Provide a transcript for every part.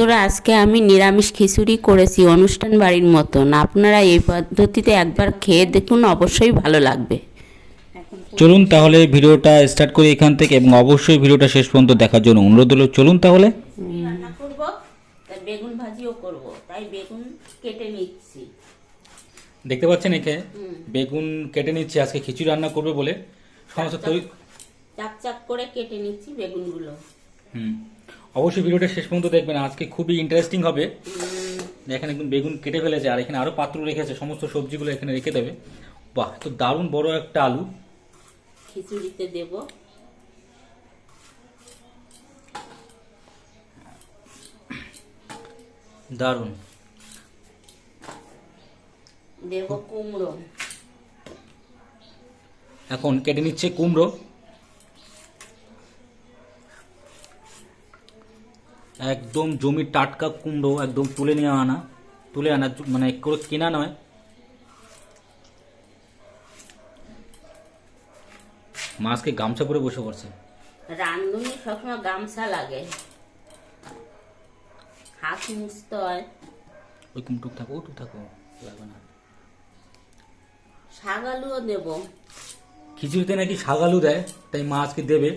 বন্ধুরা আজকে আমি নিরামিষ খিচুড়ি করেছি অনুষ্ঠান বাড়ির মতন। আপনারা এই পদ্ধতিতে একবার খেয়ে দেখুন অবশ্যই ভালো লাগবে। চলুন তাহলে ভিডিওটা স্টার্ট করি এখান থেকে এবং অবশ্যই ভিডিওটা শেষ পর্যন্ত দেখার জন্য অনুরোধ হলো চলুন তাহলে। রান্না করব তাই বেগুন ভাজিও করব। তাই বেগুন কেটে নিচ্ছি। দেখতে পাচ্ছেন একে? বেগুন কেটে নিচ্ছি আজকে খিচুড়ি রান্না করবে বলে। সমস্ত তৈরি চাক চাক করে কেটে নিচ্ছি বেগুনগুলো। হুম। অবশ্যই ভিডিওটা শেষ পর্যন্ত দেখবেন। আজকে খুবই ইন্টারেস্টিং হবে। এখানে একদম বেগুন কেটে ফেলেছে আর এখানে আরও পাত্র রেখেছে সমস্ত সবজিগুলো এখানে রেখে দেবে। বাহ তো দারুণ বড় একটা আলু। খিচুড়িতে দেব। দারুণ। দেব কুমড়ো। এখন কেটে নিচ্ছে কুমড়ো। একদম জমির টাটকা কুমড়ো একদম তুলে নিয়ে আনা তুলে আনা মানে করে কেনা নয়। মাছকে গামছা পরে বসে পড়ছে। রান্ধুনি সবসময় গামছা লাগে। হাত মুছতে হয়। ওই কুমটুক থাকো ওটুক থাকো লাগবে না। শাক আলুও দেব। খিচুড়িতে নাকি শাক আলু দেয় তাই মাছকে দেবে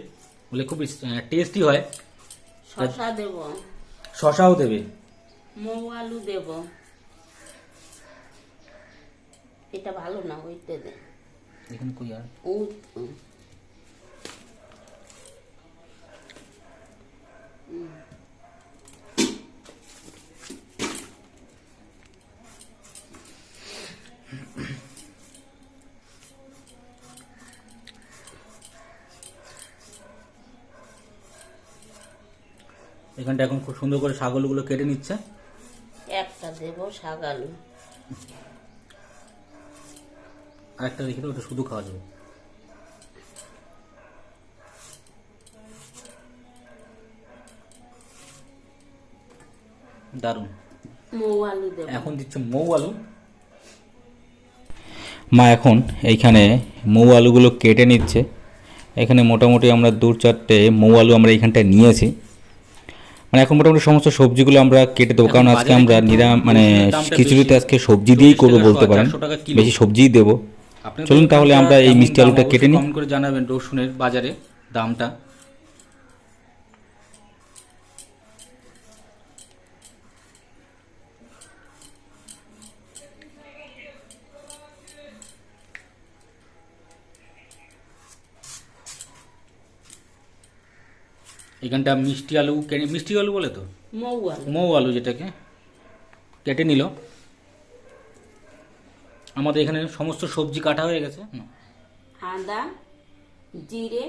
বলে খুব টেস্টি হয়। শশা দেব। শশাও দেবে? মৌ আলু দেব। এটা ভালো না ওইটা দে। এখানে কই আর? ও এখানটা এখন খুব সুন্দর করে শাক আলুগুলো কেটে নিচ্ছে। একটা দেব শাক আলু আর একটা রেখে ওটা শুধু খাওয়া যাবে। দারুণ। মৌ আলু দেব। এখন দিচ্ছে মৌ আলু। মা এখন এইখানে মৌ আলুগুলো কেটে নিচ্ছে। এখানে মোটামুটি আমরা দু চারটে মৌ আলু আমরা এইখানটায় নিয়েছি। মানে এখন মোটামুটি সমস্ত সবজিগুলো আমরা কেটে দেবো। কারণ আজকে আমরা নিরাম মানে খিচুড়িতে আজকে সবজি দিয়েই করব বলতে পারেন। বেশি সবজিই দেবো। চলুন তাহলে আমরা এই মিষ্টি আলুটা কেটে নিই। করে জানাবেন রসুনের বাজারে দামটা। এখানটা মিষ্টি আলু কেটে মিষ্টি আলু বলে তো? মৌ আলু। মৌ আলু যেটাকে। কেটে নিল। আমাদের এখানে সমস্ত সবজি কাটা হয়ে গেছে। আদা জিরে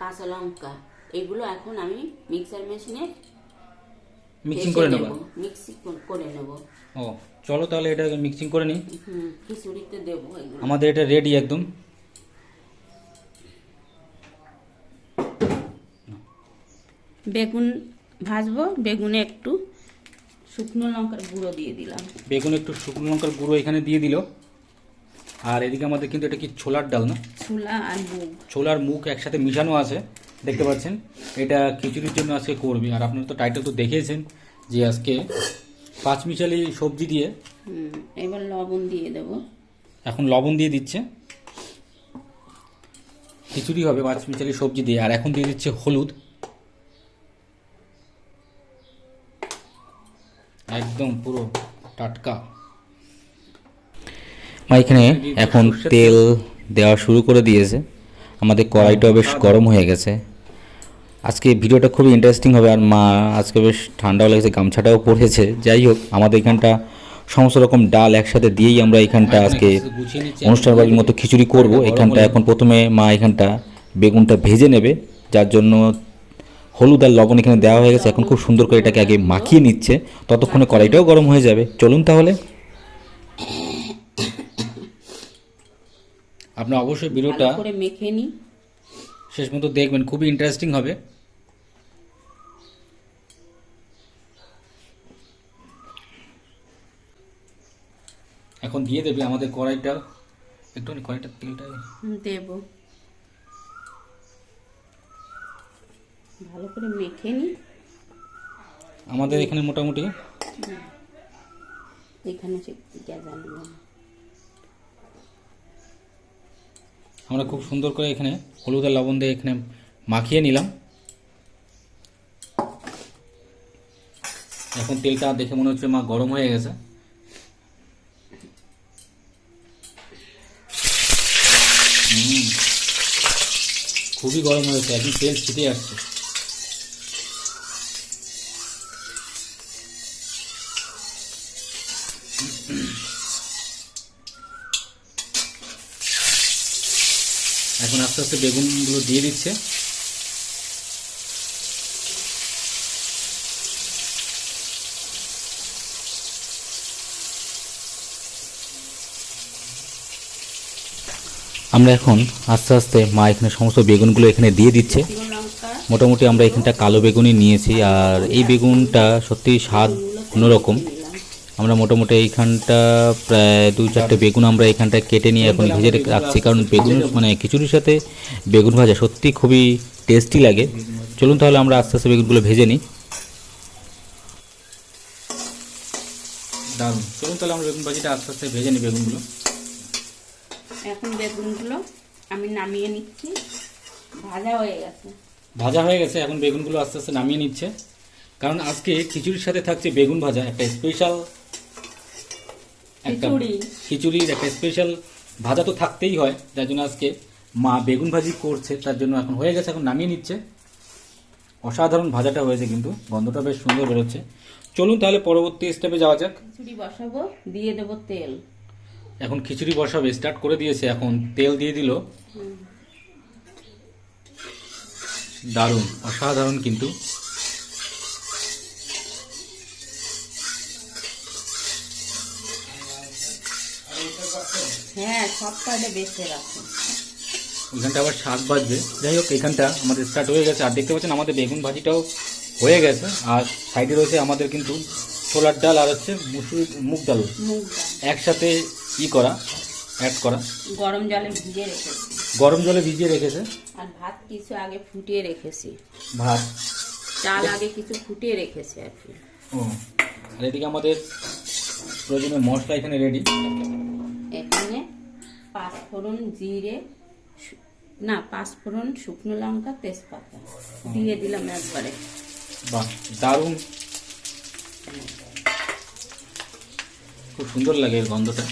কাঁচা লঙ্কা এগুলো এখন আমি মিক্সার মেশিনে মিক্সিং করে নেব। মিক্সিং করে নেব। ও চলো তাহলে এটা মিক্সিং করে নিই। খিচুড়িতে দেবো আমাদের এটা রেডি একদম। বেগুন ভাজবো বেগুনে একটু শুকনো লঙ্কার গুঁড়ো দিয়ে দিলাম। বেগুন একটু শুকনো লঙ্কার গুঁড়ো এখানে দিয়ে দিল। আর এদিকে আমাদের কিন্তু এটা কি ছোলার ডাল না? ছোলা আর মুগ। ছোলার মুখ একসাথে মিশানো আছে দেখতে পাচ্ছেন। এটা খিচুড়ির জন্য আজকে করবে। আর আপনারা তো টাইটেল তো দেখিয়েছেন যে আজকে পাঁচমিশালি সবজি দিয়ে এবার লবণ দিয়ে দেবো। এখন লবণ দিয়ে দিচ্ছে। খিচুড়ি হবে পাঁচমিশালি সবজি দিয়ে। আর এখন দিয়ে দিচ্ছে হলুদ। একদম পুরো টাটকা। মা এখানে এখন তেল। দেওয়া শুরু করে দিয়েছে। আমাদের কড়াইটাও বেশ গরম হয়ে গেছে। আজকে ভিডিওটা খুবই ইন্টারেস্টিং হবে। আর মা আজকে বেশ ঠান্ডাও লেগেছে গামছাটাও পড়েছে। যাই হোক আমাদের এখানটা সমস্ত রকম ডাল একসাথে দিয়েই আমরা এখানটা আজকে অনুষ্ঠান বাড়ির মতো খিচুড়ি করব। এখানটা এখন প্রথমে মা এখানটা বেগুনটা ভেজে নেবে। যার জন্য হলুদ আর লবণ এখানে দেওয়া হয়ে গেছে। এখন খুব সুন্দর করে এটাকে আগে মাখিয়ে নিচ্ছে। ততক্ষণে কড়াইটাও গরম হয়ে যাবে। চলুন তাহলে। আপনার অবশ্যই ভিডিওটা করে মেখে নিই শেষ পর্যন্ত দেখবেন। খুবই ইন্টারেস্টিং হবে। এখন দিয়ে দেবে আমাদের কড়াইটা। একটুখানি কড়াইটার তেলটা দেবো। ভালো করে মেখে নিই আমাদের এখানে মোটামুটি এখানে সে গ্যাস আনব। আমরা খুব সুন্দর করে এখানে হলুদ আর লবণ দিয়ে এখানে মাখিয়ে নিলাম। এখন তেলটা দেখে মনে হচ্ছে মা গরম হয়ে গেছে। হুম। খুবই গরম হয়েছে এখন তেল ছিটে আসছে। এখন আস্তে আস্তে বেগুনগুলো দিয়ে দিচ্ছে। আমরা এখন আস্তে আস্তে মা এখানে সমস্ত বেগুনগুলো এখানে দিয়ে দিচ্ছে। মোটামুটি আমরা এখানটা কালো বেগুনই নিয়েছি, আর এই বেগুনটা সত্যি স্বাদ অন্যরকম। আমরা মোটামুটি এইখানটা প্রায় দু চারটে বেগুন আমরা এখানটা কেটে নিয়ে এখন ভেজে রাখছি। কারণ বেগুন মানে খিচুড়ির সাথে বেগুন ভাজা সত্যি খুবই টেস্টি লাগে। চলুন তাহলে আমরা আস্তে আস্তে বেগুনগুলো ভেজে নিই। চলুন তাহলে আমরা বেগুন ভাজিটা আস্তে আস্তে ভেজে নিই বেগুনগুলো। এখন বেগুনগুলো আমি নামিয়ে নিচ্ছি। ভাজা হয়ে গেছে। ভাজা হয়ে গেছে এখন বেগুনগুলো আস্তে আস্তে নামিয়ে নিচ্ছে। কারণ আজকে খিচুড়ির সাথে থাকছে বেগুন ভাজা একটা স্পেশাল একটা খিচুড়ির একটা স্পেশাল ভাজা তো থাকতেই হয় যার জন্য আজকে মা বেগুন ভাজি করছে তার জন্য এখন হয়ে গেছে এখন নামিয়ে নিচ্ছে। অসাধারণ ভাজাটা হয়েছে কিন্তু গন্ধটা বেশ সুন্দর বেরোচ্ছে। চলুন তাহলে পরবর্তী স্টেপে যাওয়া যাক। খিচুড়ি বসাবো দিয়ে দেবো তেল। এখন খিচুড়ি বসাবে স্টার্ট করে দিয়েছে এখন তেল দিয়ে দিল। দারুণ অসাধারণ কিন্তু। হ্যাঁ সব বেঁচে ওইখানটা আবার শাক বাজবে। যাই হোক এখানটা আমাদের স্টার্ট হয়ে গেছে। আর দেখতে পাচ্ছেন আমাদের বেগুন ভাজিটাও হয়ে গেছে। আর সাইডে রয়েছে আমাদের কিন্তু ছোলার ডাল আর হচ্ছে মুসুর মুগ ডাল। একসাথে ই করা অ্যাড করা। গরম জলে ভিজিয়ে রেখেছি। গরম জলে ভিজিয়ে রেখেছে। আর ভাত কিছু আগে ফুটিয়ে রেখেছি। ভাত। চাল আগে কিছু ফুটিয়ে রেখেছি আর কি। ও আর এদিকে আমাদের প্রয়োজনীয় মশলা এখানে রেডি এখানে পাঁচফোড়ন জিরে না পাঁচফোড়ন শুকনো লঙ্কা তেজপাতা। দিয়ে দিলাম একবারে। বাহ দারুণ। খুব সুন্দর লাগে এর গন্ধটা।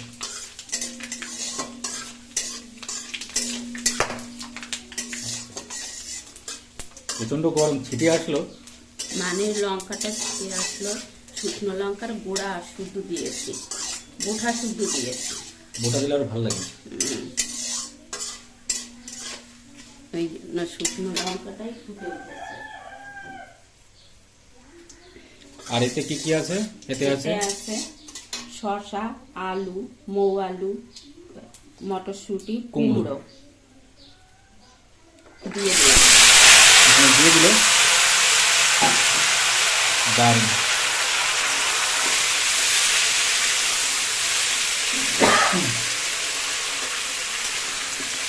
প্রচণ্ড গরম ছিটে আসলো। মানে লঙ্কাটা ছিটিয়ে আসলো শুকনো লঙ্কার গুঁড়া শুদ্ধ দিয়েছি। গোঠা শুদ্ধ দিয়েছি। বোটা দিলে আরও ভালো লাগে। ওই জন্য শুকনো লঙ্কাটাই উঠেছে আর এতে কি কি আছে? এতে আছে? আছে শসা আলু মৌ আলু মটরশুঁটি কুমড়ো। কুমড়ো। দিয়ে দিলাম। দিয়ে দিল? দারুণ।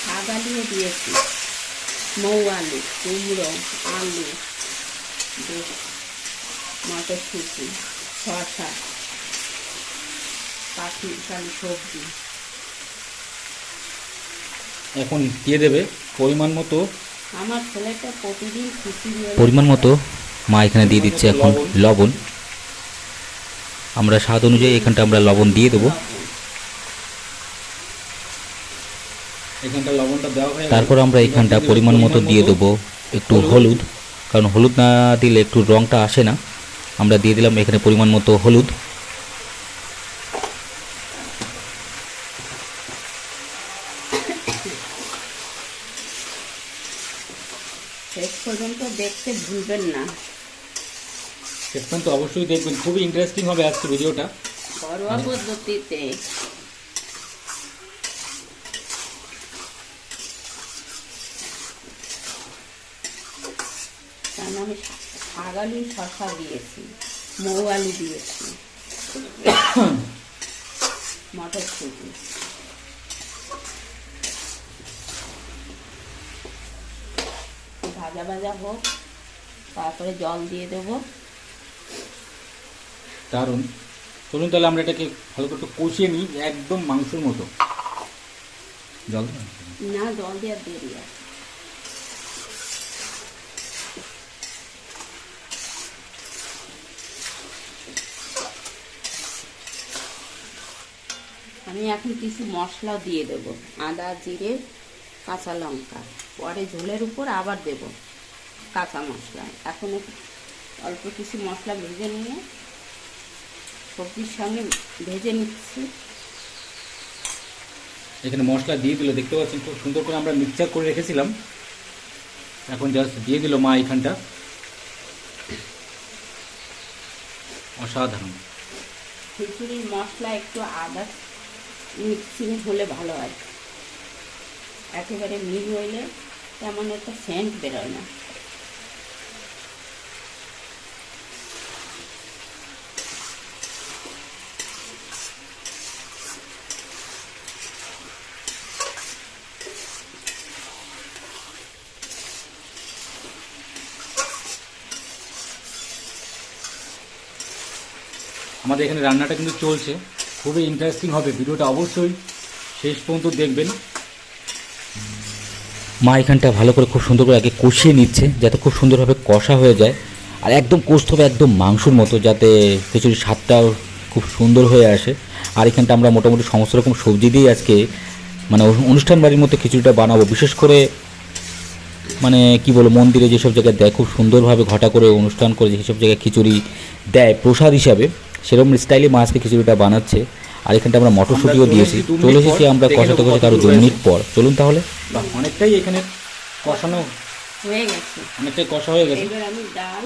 শাক আলুও দিয়েছি। মৌ আলু কুমড়ো আলু মটরশুঁটি শসা পাখি শালি সবজি। এখন দিয়ে দেবে পরিমাণ মতো। আমার ছেলেটা প্রতিদিন খিচুড়ি পরিমাণ মতো মা এখানে দিয়ে দিচ্ছে এখন লবণ। আমরা স্বাদ অনুযায়ী এখানটা আমরা লবণ দিয়ে দেবো। এখানটা লবণটা দেওয়া হয়ে তারপর আমরা এখানটা পরিমাণ মতো দিয়ে দেবো একটু হলুদ কারণ হলুদ না দিলে একটু রঙটা আসে না। আমরা দিয়ে দিলাম এখানে পরিমাণ মতো হলুদ। শেষ পর্যন্ত দেখতে ভুলবেন না। শেষ পর্যন্ত অবশ্যই দেখবেন। খুবই ইন্টারেস্টিং হবে আজকে ভিডিওটা ঘরোয়া পদ্ধতিতে আমি শাক আলু শশা দিয়েছি মৌ আলু দিয়েছি। মটরশুঁটি। ভাজা ভাজা হোক তারপরে জল দিয়ে দেবো। দারুণ। চলুন তাহলে আমরা এটাকে ভালো করে একটু কষিয়ে নিই একদম মাংসের মতো। জল না জল দেওয়ার দেরি আছে। আমি এখন কিছু মশলা দিয়ে দেব। আদা জিরে কাঁচা লঙ্কা। পরে ঝোলের উপর আবার দেব কাঁচা মশলা। এখন অল্প কিছু মশলা ভেজে নিয়ে সবজির সঙ্গে ভেজে নিচ্ছি। এখানে মশলা দিয়ে দিল দেখতে পাচ্ছেন খুব সুন্দর করে আমরা মিক্সচার করে রেখেছিলাম। এখন জাস্ট দিয়ে দিল মা এখানটা অসাধারণ। খিচুড়ির মশলা একটু আদা মিক্সিং হলে ভালো হয়। একেবারে মিল হইলে তেমন একটা সেন্ট বেরোয় না। আমাদের এখানে রান্নাটা কিন্তু চলছে। খুবই ইন্টারেস্টিং হবে, ভিডিওটা অবশ্যই শেষ পর্যন্ত দেখবেন। মা এখানটা ভালো করে খুব সুন্দর করে আগে কষিয়ে নিচ্ছে, যাতে খুব সুন্দরভাবে কষা হয়ে যায়। আর একদম কষতে হবে একদম মাংসর মতো, যাতে খিচুড়ির স্বাদটাও খুব সুন্দর হয়ে আসে। আর এখানটা আমরা মোটামুটি সমস্ত রকম সবজি দিয়ে আজকে মানে অনু- অনুষ্ঠান বাড়ির মতো খিচুড়িটা বানাবো। বিশেষ করে মানে কি বলব, মন্দিরে যেসব জায়গায় দেয়, খুব সুন্দরভাবে ঘটা করে অনুষ্ঠান করে যেসব জায়গায় খিচুড়ি দেয় প্রসাদ হিসাবে সেরকম স্টাইলে মা আজকে খিচুড়িটা বানাচ্ছে। আর এখানটা আমরা মটরশুটিও দিয়েছি। চলে এসেছি আমরা কষাতে কষাতে আরও দু মিনিট পর। চলুন তাহলে। অনেকটাই এখানে কষানো হয়ে গেছে। অনেকটাই কষা হয়ে এবার আমি ডাল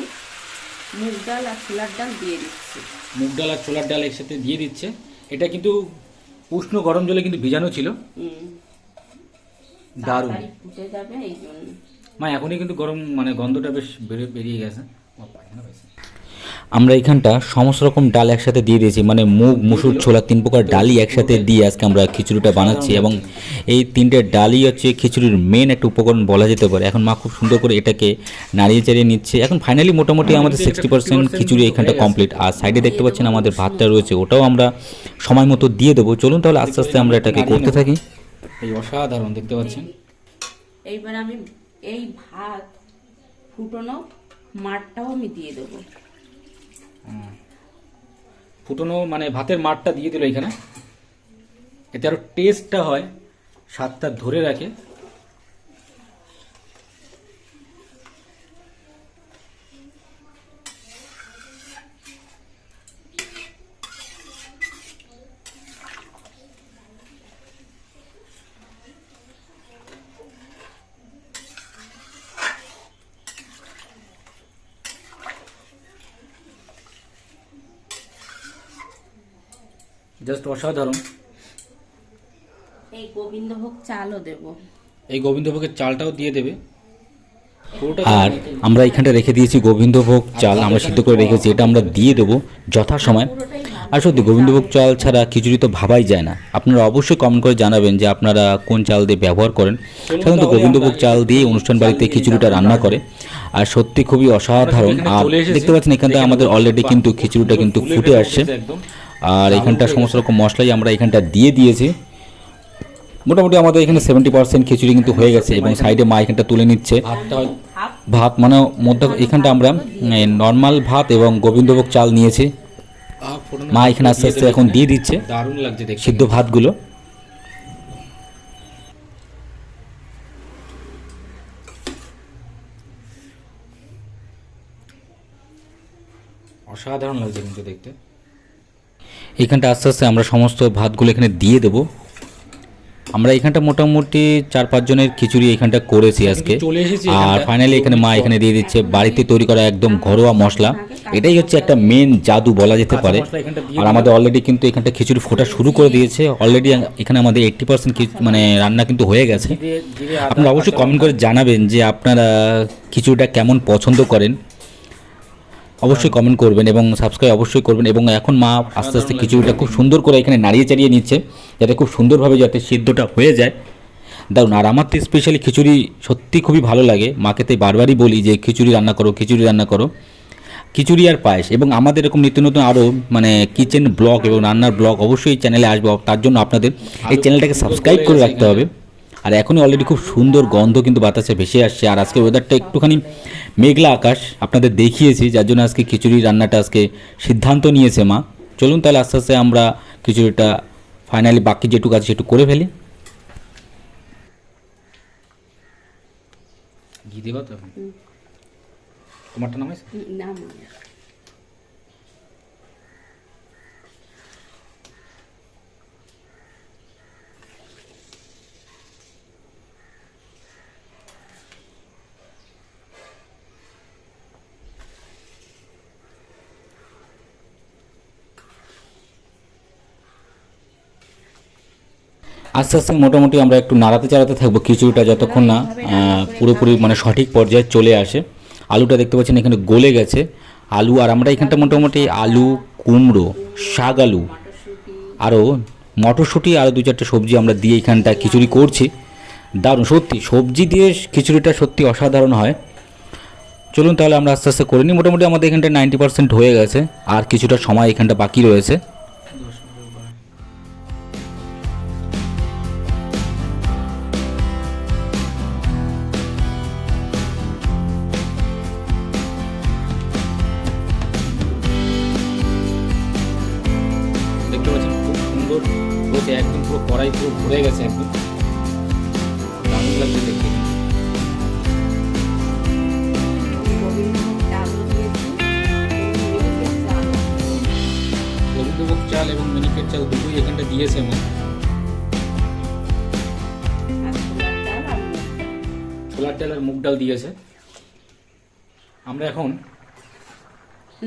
মুগ ডাল আর ছোলার ডাল দিয়ে দিচ্ছি। মুগ ডাল আর ছোলার ডাল একসাথে দিয়ে দিচ্ছে। এটা কিন্তু উষ্ণ গরম জলে কিন্তু ভিজানো ছিল। দারুণ। যাবে এই জন্য। মা এখনই কিন্তু গরম মানে গন্ধটা বেশ বেরিয়ে বেরিয়ে গেছে। আমরা এখানটা সমস্ত রকম ডাল একসাথে দিয়ে দিয়েছি। মানে মুগ, মুসুর, ছোলা, তিন প্রকার ডালই একসাথে দিয়ে আজকে আমরা খিচুড়িটা বানাচ্ছি এবং এই তিনটে ডালই হচ্ছে খিচুড়ির মেন একটা উপকরণ বলা যেতে পারে। এখন মা খুব সুন্দর করে এটাকে নাড়িয়ে চাড়িয়ে নিচ্ছে। এখন ফাইনালি মোটামুটি আমাদের সিক্সটি পার্সেন্ট খিচুড়ি এখানটা কমপ্লিট আর সাইডে দেখতে পাচ্ছেন আমাদের ভাতটা রয়েছে, ওটাও আমরা সময় মতো দিয়ে দেবো। চলুন তাহলে আস্তে আস্তে আমরা এটাকে করতে থাকি। এই অসাধারণ দেখতে পাচ্ছেন। এইবার আমি এই ভাত ফুটনো মাঠটাও আমি দিয়ে দেবো। ফুটনো মানে ভাতের মাঠটা দিয়ে দিল এখানে। এতে আরও টেস্টটা হয় স্বাদটা ধরে রাখে। জাস্ট অসাধারণ। এই গোবিন্দভোগ চালও দেবো। এই গোবিন্দভোগের চালটাও দিয়ে দেবে। আর আমরা এখানটা রেখে দিয়েছি গোবিন্দভোগ চাল আমরা সিদ্ধ করে রেখেছি এটা আমরা দিয়ে দেবো যথাসময়। আর সত্যি গোবিন্দভোগ চাল ছাড়া খিচুড়ি তো ভাবাই যায় না। আপনারা অবশ্যই কমেন্ট করে জানাবেন যে আপনারা কোন চাল দিয়ে ব্যবহার করেন। সাধারণত গোবিন্দভোগ চাল দিয়ে অনুষ্ঠান বাড়িতে খিচুড়িটা রান্না করে। আর সত্যি খুবই অসাধারণ। আর দেখতে পাচ্ছেন এখানটা আমাদের অলরেডি কিন্তু খিচুড়িটা কিন্তু ফুটে আসছে। আর এখানটা সমস্ত রকম মশলাই আমরা এখানটা দিয়ে দিয়েছি। মোটামুটি আমাদের এখানে সেভেন্টি পার্সেন্ট খিচুড়ি কিন্তু হয়ে গেছে এবং সাইডে মা এখানটা তুলে নিচ্ছে। ভাত? মানে মধ্যে এখানটা আমরা নর্মাল ভাত এবং গোবিন্দভোগ চাল নিয়েছি। মা এখানে আস্তে আস্তে এখন দিয়ে দিচ্ছে। দারুণ লাগছে দেখতে। সিদ্ধ ভাতগুলো। অসাধারণ লাগছে কিন্তু দেখতে। এখানটা আস্তে আস্তে আমরা সমস্ত ভাতগুলো এখানে দিয়ে দেবো। আমরা এখানটা মোটামুটি চার পাঁচ জনের খিচুড়ি এখানটা করেছি আজকে। আর ফাইনালি এখানে মা এখানে দিয়ে দিচ্ছে বাড়িতে তৈরি করা একদম ঘরোয়া মশলা। এটাই হচ্ছে একটা মেন জাদু বলা যেতে পারে। আর আমাদের অলরেডি কিন্তু এখানটা খিচুড়ি ফোটা শুরু করে দিয়েছে। অলরেডি এখানে আমাদের এইট্টি পার্সেন্ট মানে রান্না কিন্তু হয়ে গেছে। আপনারা অবশ্যই কমেন্ট করে জানাবেন যে আপনারা খিচুড়িটা কেমন পছন্দ করেন। অবশ্যই কমেন্ট করবেন এবং সাবস্ক্রাইব অবশ্যই করবেন এবং এখন মা আস্তে আস্তে খিচুড়িটা খুব সুন্দর করে এখানে নাড়িয়ে চাড়িয়ে নিচ্ছে যাতে খুব সুন্দরভাবে যাতে সিদ্ধটা হয়ে যায়। দারুণ আর আমার তো স্পেশালি খিচুড়ি সত্যি খুবই ভালো লাগে। মাকে তাই বারবারই বলি যে খিচুড়ি রান্না করো খিচুড়ি রান্না করো। খিচুড়ি আর পায়েস এবং আমাদের এরকম নিত্য নতুন আরও মানে কিচেন ব্লগ এবং রান্নার ব্লগ অবশ্যই এই চ্যানেলে আসবে। তার জন্য আপনাদের এই চ্যানেলটাকে সাবস্ক্রাইব করে রাখতে হবে। আর এখনই অলরেডি খুব সুন্দর গন্ধ কিন্তু বাতাসে ভেসে আসছে। আর আজকে ওয়েদারটা একটুখানি মেঘলা আকাশ আপনাদের দেখিয়েছি যার জন্য আজকে খিচুড়ি রান্নাটা আজকে সিদ্ধান্ত নিয়েছে মা। চলুন তাহলে আস্তে আস্তে আমরা খিচুড়িটা ফাইনালি বাকি যেটুকু আছে সেটুকু করে ফেলি। ঘি দেবা তো তোমারটা নাম আছে আস্তে আস্তে মোটামুটি আমরা একটু নাড়াতে চাড়াতে থাকব খিচুড়িটা যতক্ষণ না পুরোপুরি মানে সঠিক পর্যায়ে চলে আসে। আলুটা দেখতে পাচ্ছেন এখানে গলে গেছে। আলু আর আমরা এখানটা মোটামুটি আলু, কুমড়ো, শাক আলু আরও মটরশুঁটি আরও দু চারটে সবজি আমরা দিয়ে এখানটা খিচুড়ি করছি। দারুণ, সত্যি সবজি দিয়ে খিচুড়িটা সত্যি অসাধারণ হয়। চলুন তাহলে আমরা আস্তে আস্তে করে নিই। মোটামুটি আমাদের এখানটা নাইনটি পার্সেন্ট হয়ে গেছে। আর কিছুটা সময় এখানটা বাকি রয়েছে। এখানটা দিয়েছে আমার ছোলার ডাল আর মুগ। ছোলার ডাল আর মুগ ডাল দিয়েছে। আমরা এখন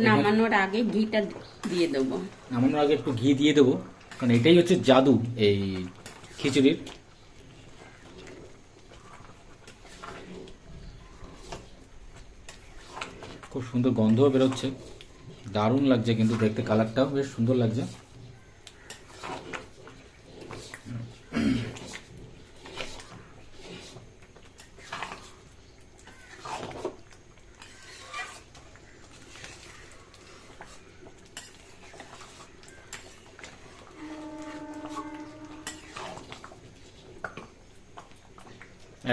নামানোর আগে ঘিটা দিয়ে দেবো। নামানোর আগে একটু ঘি দিয়ে দেবো। কারণ এটাই হচ্ছে জাদু এই খিচুড়ির। খুব সুন্দর গন্ধও বেরোচ্ছে। দারুণ লাগছে কিন্তু দেখতে কালারটাও বেশ সুন্দর লাগছে।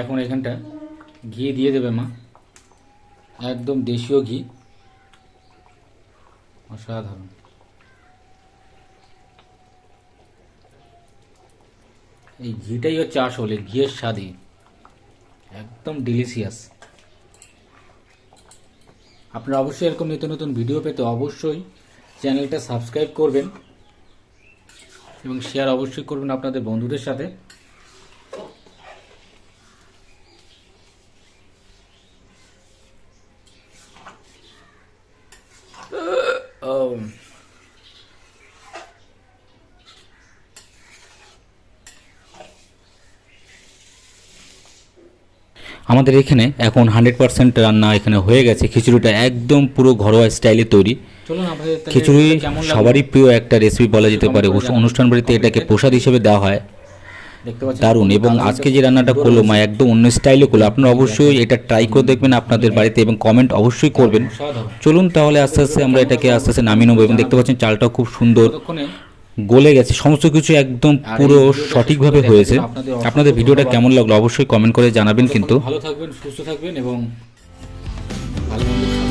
এখন এখানটা ঘি দিয়ে দেবে মা। একদম দেশীয় ঘি। অসাধারণ। এই ঘিটাই হচ্ছে আসলে ঘিয়ের স্বাদই। একদম ডিলিশিয়াস আপনারা অবশ্যই এরকম নিত্য নতুন ভিডিও পেতে অবশ্যই চ্যানেলটা সাবস্ক্রাইব করবেন এবং শেয়ার অবশ্যই করবেন আপনাদের বন্ধুদের সাথে ও আমাদের এখানে এখন হান্ড্রেড পার্সেন্ট রান্না এখানে হয়ে গেছে। খিচুড়িটা একদম পুরো ঘরোয়া স্টাইলে তৈরি। খিচুড়ি সবারই প্রিয় একটা রেসিপি বলা যেতে পারে। অনুষ্ঠান বাড়িতে এটাকে প্রসাদ হিসেবে দেওয়া হয়। দারুণ। এবং আজকে যে রান্নাটা করল মা একদম অন্য স্টাইলে করল আপনারা অবশ্যই এটা ট্রাই করে দেখবেন আপনাদের বাড়িতে এবং কমেন্ট অবশ্যই করবেন। চলুন তাহলে আস্তে আস্তে আমরা এটাকে আস্তে আস্তে নামিয়ে নেব এবং দেখতে পাচ্ছেন চালটাও খুব সুন্দর। গলে গেছে সমস্ত কিছু একদম পুরো সঠিকভাবে হয়েছে। আপনাদের ভিডিওটা কেমন লাগল অবশ্যই কমেন্ট করে জানাবেন কিন্তু। ভালো থাকবেন সুস্থ থাকবেন এবং ভালো